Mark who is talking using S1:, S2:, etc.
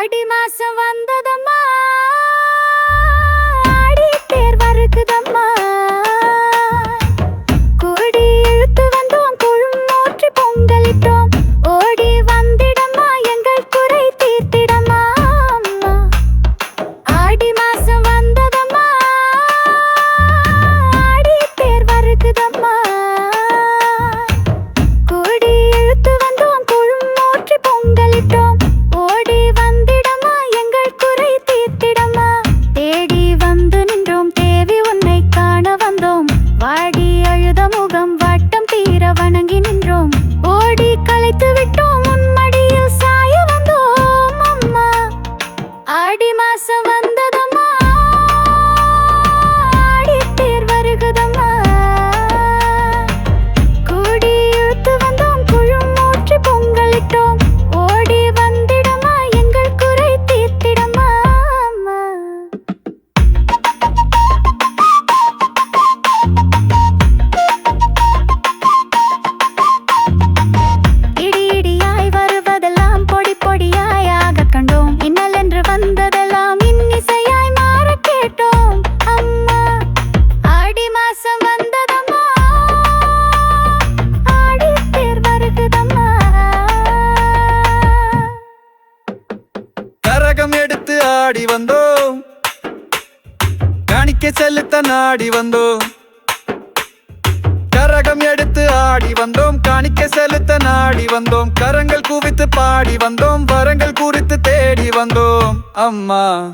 S1: ஆடி மாசம் வந்த கொடியாயாக கண்டோம். இன்னல் என்று வந்ததெல்லாம் இன்னிசையாய் மாற கேட்டோம். அம்மா ஆடி மாசம் வந்ததம்மா. ஆடி தேர் வருகுதம்மா
S2: கரகம் எடுத்து ஆடி வந்தோம். காணிக்க செலுத்த நாடி வந்தோம். காணிக்க செலுத்த நாடி வந்தோம். கரங்கள் குவித்து பாடி வந்தோம். வரங்கள் குறித்து தேடி வந்தோம். அம்மா.